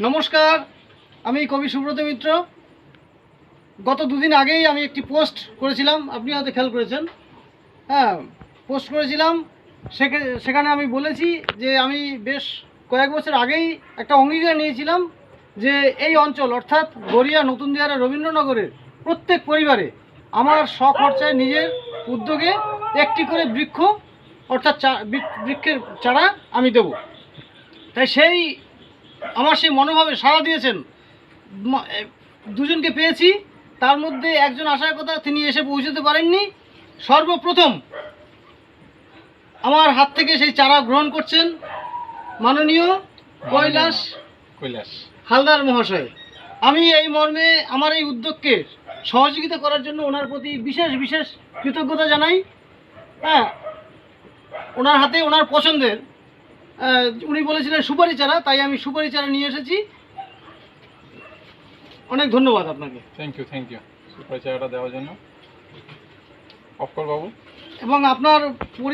নমস্কার, আমি কবি সুব্রত মিত্র। গত দুদিন আগেই আমি একটি পোস্ট করেছিলাম, আপনি হয়তো খেয়াল করেছেন। হ্যাঁ পোস্ট করেছিলাম, সেখে- সেখানে আমি বলেছি যে আমি বেশ কয়েক বছর আগেই একটা অঙ্গীকার নিয়েছিলাম যে এই অঞ্চল, অর্থাৎ গড়িয়া নতুন দিয়ারা রবীন্দ্রনগরের প্রত্যেক পরিবারে আমার স্বখরচায় নিজের উদ্যোগে একটি করে বৃক্ষ, অর্থাৎ বৃক্ষের চারা আমি দেব। তাই সেই আমার সেই মনোভাবে সাড়া দিয়েছেন। দুজনকে পেয়েছি তার মধ্যে একজন আসার কথা তিনি এসে পৌঁছতে পারেননি। সর্বপ্রথম আমার হাত থেকে সেই চারা গ্রহণ করছেন মাননীয় কৈলাস কৈলাস। হালদার মহাশয়। আমি এই মর্মে আমার এই উদ্যোগকে সহযোগিতা করার জন্য ওনার প্রতি বিশেষ বিশেষ কৃতজ্ঞতা জানাই। হ্যাঁ ওনার হাতে ওনার পছন্দের উনি বলেছিলেন সুপারি চারা তাই আমি সুপারি চারা নিয়ে এসেছি। অনেক ধন্যবাদ আপনাকে। থ্যাংক ইউ থ্যাংক ইউ সুপারি চারাটা দেওয়ার জন্য। অফকর বাবু। এবং আপনার পরি